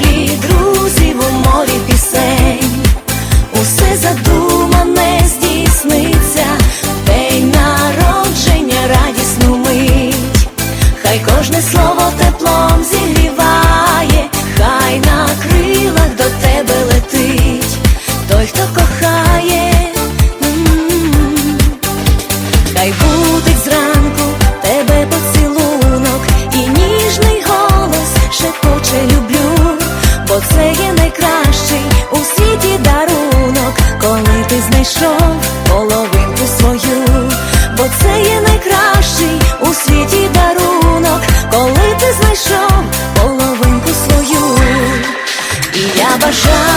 полі друзів у морі пісень, усе задумане здійсниться, день народження радісну мить, хай кожне слово теплом зі. це є найкращий у світі дарунок, коли ти знайшов половинку свою, бо це є найкращий у світі дарунок, коли ти знайшов половинку свою, і я бажаю.